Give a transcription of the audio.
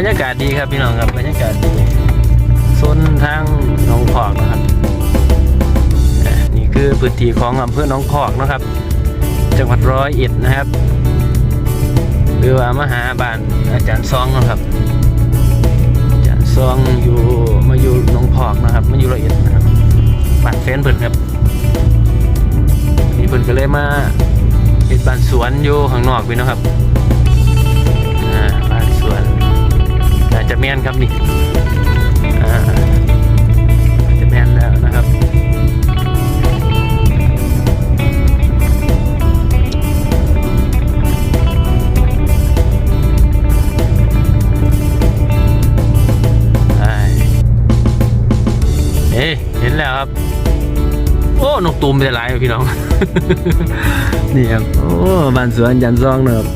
บรรยากาศดีครับพี่น้องครับบรรยากาศดีโซนทางหนองพอกนะครับนี่คือพื้นที่ของอำเภอหนองพอกนะครับ จังหวัดร้อยเอ็ดนะครับหรือว่ามหาบ้านอาจารย์ซองนะครับอาจารย์ซองอยู่มาอยู่หนองพอกนะครับมาอยู่ร้อยเอ็ดนะครับบ้านแฟนเพิ่นครับนี่เพิ่นก็เลยมาเฮ็ดบ้านสวนอยู่ข้างนอกพี่น้องครับ มนครับนี่อ่าจะแมนแล้วนะครับ เอ๊ะเห็นแล้วครับ โอ้ นกตูมไปหลายพี่น้อง นี่ครับ โอ้บ้านสวนยันซองนะครับ